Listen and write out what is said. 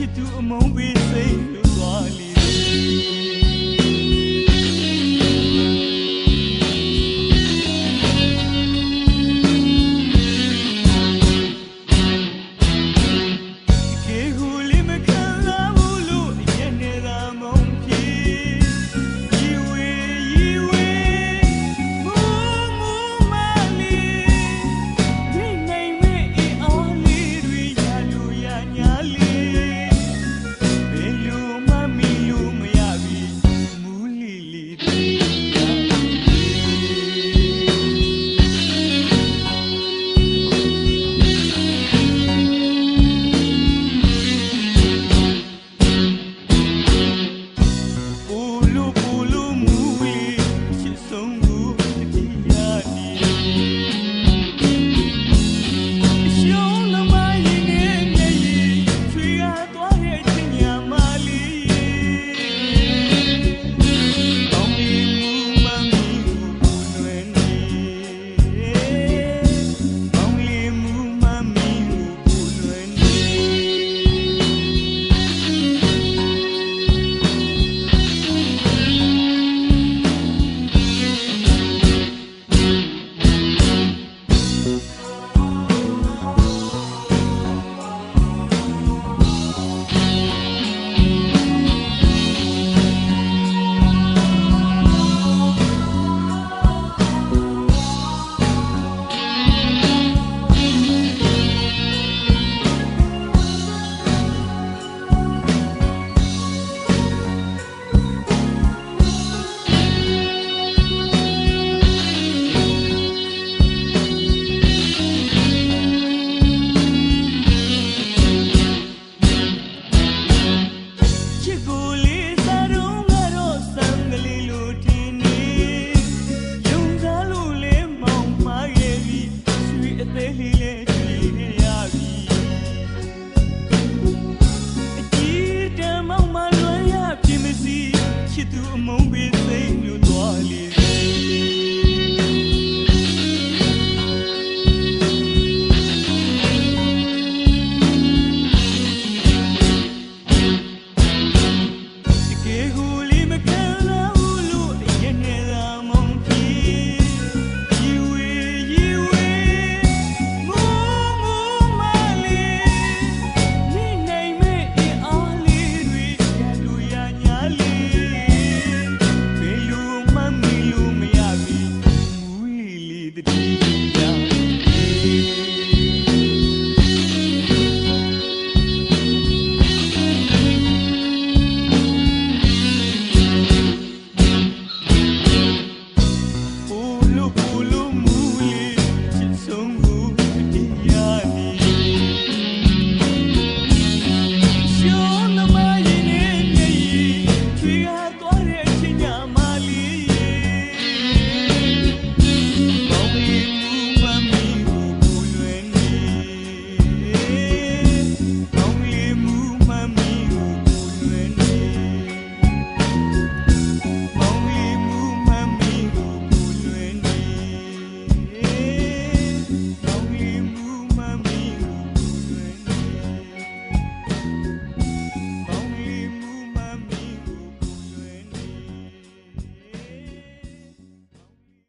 ချစ်သူအမုန်းပေးစိတ်လို့သွားလေ through a moment.